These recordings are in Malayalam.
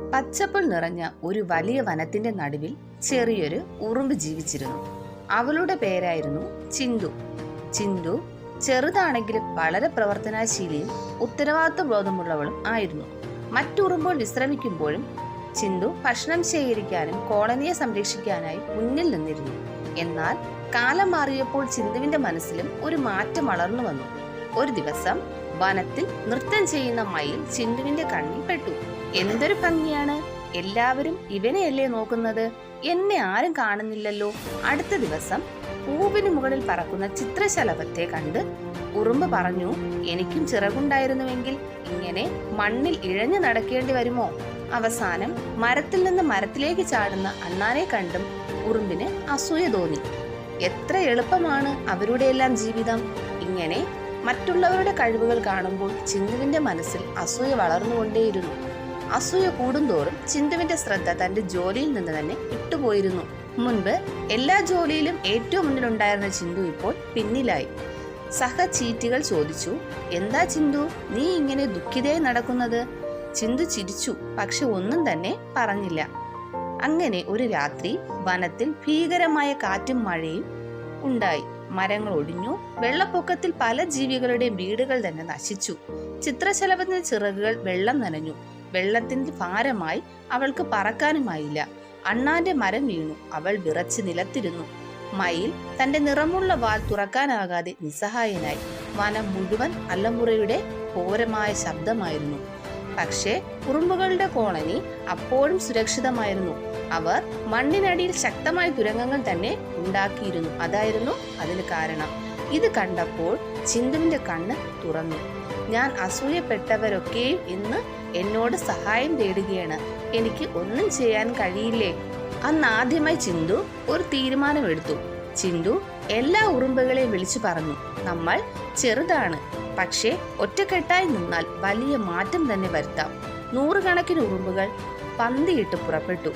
പച്ചപ്പുൽ നിറഞ്ഞ ഒരു വലിയ വനത്തിന്റെ നടുവിൽ ചെറിയൊരു ഉറുമ്പ് ജീവിച്ചിരുന്നു. അവളുടെ പേരായിരുന്നു ചിന്തു. ചിന്തു ചെറുതാണെങ്കിലും വളരെ പ്രവർത്തനാശീലിയും ഉത്തരവാദിത്വ ബോധമുള്ളവളും ആയിരുന്നു. മറ്റുറുമ്പോൾ വിശ്രമിക്കുമ്പോഴും ചിന്തു ഭക്ഷണം ശേഖരിക്കാനും കോളനിയെ സംരക്ഷിക്കാനായി മുന്നിൽ നിന്നിരുന്നു. എന്നാൽ കാലം മാറിയപ്പോൾ ചിന്തുവിന്റെ മനസ്സിലും ഒരു മാറ്റം വളർന്നു വന്നു. ഒരു ദിവസം വനത്തിൽ നൃത്തം ചെയ്യുന്ന മയിൽ ചിന്തുവിന്റെ കണ്ണിൽ പെട്ടു. എന്തൊരു ഭംഗിയാണ്. എല്ലാവരും ഇവനെയല്ലേ നോക്കുന്നത്? എന്നെ ആരും കാണുന്നില്ലല്ലോ. അടുത്ത ദിവസം പൂവിന് മുകളിൽ പറക്കുന്ന ചിത്രശലഭത്തെ കണ്ട് ഉറുമ്പ് പറഞ്ഞു എനിക്കും ചിറകുണ്ടായിരുന്നുവെങ്കിൽ ഇങ്ങനെ മണ്ണിൽ ഇഴഞ്ഞു നടക്കേണ്ടി വരുമോ? അവസാനം മരത്തിൽ നിന്ന് മരത്തിലേക്ക് ചാടുന്ന അണ്ണാനെ കണ്ടും ഉറുമ്പിന് അസൂയ തോന്നി. എത്ര എളുപ്പമാണ് അവരുടെയെല്ലാം ജീവിതം. ഇങ്ങനെ മറ്റുള്ളവരുടെ കഴിവുകൾ കാണുമ്പോൾ ചിന്തുവിന്റെ മനസ്സിൽ അസൂയ വളർന്നുകൊണ്ടേയിരുന്നു. അസൂയ കൂടുന്തോറും ചിന്തുവിന്റെ ശ്രദ്ധ തന്റെ ജോലിയിൽ നിന്ന് തന്നെ ഇട്ടുപോയിരുന്നു മുൻപ് എല്ലാ ജോലിയിലും ഏറ്റവും മുന്നിലുണ്ടായിരുന്ന ചിന്തു ഇപ്പോൾ പിന്നിലായി. സഹ ചീറ്റികൾ ചോദിച്ചു എന്താ ചിന്തു നീ ഇങ്ങനെ ദുഃഖിതയായി നടക്കുന്നത്? ചിന്തു ചിരിച്ചു പക്ഷെ ഒന്നും തന്നെ പറഞ്ഞില്ല. അങ്ങനെ ഒരു രാത്രി വനത്തിൽ ഭീകരമായ കാറ്റും മഴയും ഉണ്ടായി. മരങ്ങൾ ഒടിഞ്ഞു വെള്ളപ്പൊക്കത്തിൽ പല ജീവികളുടെയും വീടുകൾ തന്നെ നശിച്ചു. ചിത്രശലഭത്തിന് ചിറകുകൾ വെള്ളം നനഞ്ഞു. വെള്ളത്തിന്റെ ഭാരമായി അവൾക്ക് പറക്കാനുമായില്ല. അണ്ണാന്റെ മരം വീണു. അവൾ വിറച്ച് നിലത്തിരുന്നു. മയിൽ തന്റെ നിറമുള്ള വാൽ തുറക്കാനാകാതെ നിസ്സഹായനായി. വനം മുഴുവൻ അല്ലമുറയുടെ ഘോരമായ ശബ്ദമായിരുന്നു. പക്ഷേ കുറുമ്പുകളുടെ കോളനി അപ്പോഴും സുരക്ഷിതമായിരുന്നു. അവർ മണ്ണിനടിയിൽ ശക്തമായ തുരങ്കങ്ങൾ തന്നെ ഉണ്ടാക്കിയിരുന്നു. അതായിരുന്നു അതിന് കാരണം. ഇത് കണ്ടപ്പോൾ ചിന്തുവിന്റെ കണ്ണ് തുറന്നു. ഞാൻ അസൂയപ്പെട്ടവരൊക്കെയും ഇന്ന് എന്നോട് സഹായം തേടുകയാണ്. എനിക്ക് ഒന്നും ചെയ്യാൻ കഴിയില്ലേ? അന്ന് ആദ്യമായി ചിന്തു ഒരു തീരുമാനമെടുത്തു. ചിന്തു എല്ലാ ഉറുമ്പുകളെയും വിളിച്ചു പറഞ്ഞു. നമ്മൾ ചെറുതാണ്. പക്ഷേ ഒറ്റക്കെട്ടായി നിന്നാൽ വലിയ മാറ്റം തന്നെ വരുത്താം. നൂറുകണക്കിന് ഉറുമ്പുകൾ പന്തിയിട്ട് പുറപ്പെട്ടു.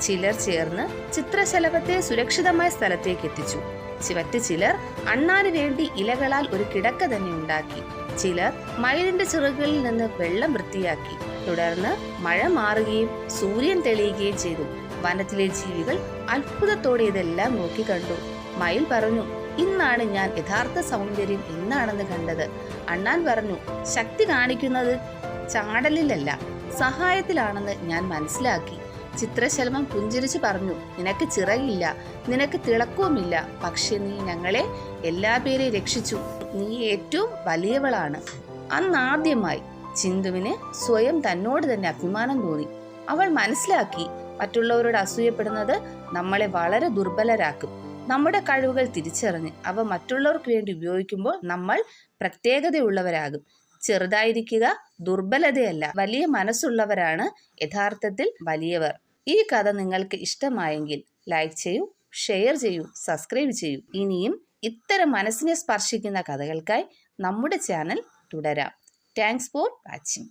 ചിലർ ചേർന്ന് ചിത്രശലഭത്തെ സുരക്ഷിതമായ സ്ഥലത്തേക്ക് എത്തിച്ചു. ചിവറ്റ് ചിലർ അണ്ണാന് വേണ്ടി ഇലകളാൽ ഒരു കിടക്ക തന്നെ ഉണ്ടാക്കി. ചിലർ മയിലിന്റെ ചിറകുകളിൽ നിന്ന് വെള്ളം വൃത്തിയാക്കി. തുടർന്ന് മഴ മാറുകയും സൂര്യൻ തെളിയുകയും ചെയ്തു. വനത്തിലെ ജീവികൾ അത്ഭുതത്തോടെ ഇതെല്ലാം നോക്കി കണ്ടു. മയിൽ പറഞ്ഞു ഇന്നാണ് ഞാൻ യഥാർത്ഥ സൗന്ദര്യം ഇന്നാണെന്ന് കണ്ടത്. അണ്ണാൻ പറഞ്ഞു ശക്തി കാണിക്കുന്നത് ചാടലിലല്ല സഹായത്തിലാണെന്ന് ഞാൻ മനസ്സിലാക്കി. ചിത്രശലഭം പുഞ്ചിരിച്ചു പറഞ്ഞു നിനക്ക് ചിറകില്ല നിനക്ക് തിളക്കവുമില്ല പക്ഷെ നീ ഞങ്ങളെ എല്ലാ പേരെയും രക്ഷിച്ചു. നീ ഏറ്റവും വലിയവളാണ്. അന്നാദ്യമായി ചിന്തുവിന് സ്വയം തന്നോട് തന്നെ അഭിമാനം തോന്നി. അവൾ മനസ്സിലാക്കി മറ്റുള്ളവരോട് അസൂയപ്പെടുന്നത് നമ്മളെ വളരെ ദുർബലരാക്കും. നമ്മുടെ കഴിവുകൾ തിരിച്ചറിഞ്ഞ് അവ മറ്റുള്ളവർക്ക് വേണ്ടി ഉപയോഗിക്കുമ്പോൾ നമ്മൾ പ്രത്യേകതയുള്ളവരാകും. ചെറുതായിരിക്കുക ദുർബലതയല്ല. വലിയ മനസ്സുള്ളവരാണ് യഥാർത്ഥത്തിൽ വലിയവർ. ഈ കഥ നിങ്ങൾക്ക് ഇഷ്ടമായെങ്കിൽ ലൈക്ക് ചെയ്യൂ ഷെയർ ചെയ്യൂ സബ്സ്ക്രൈബ് ചെയ്യൂ. ഇനിയും ഇത്തരം മനസ്സിനെ സ്പർശിക്കുന്ന കഥകൾക്കായി നമ്മുടെ ചാനൽ തുടരാം. Thanks for watching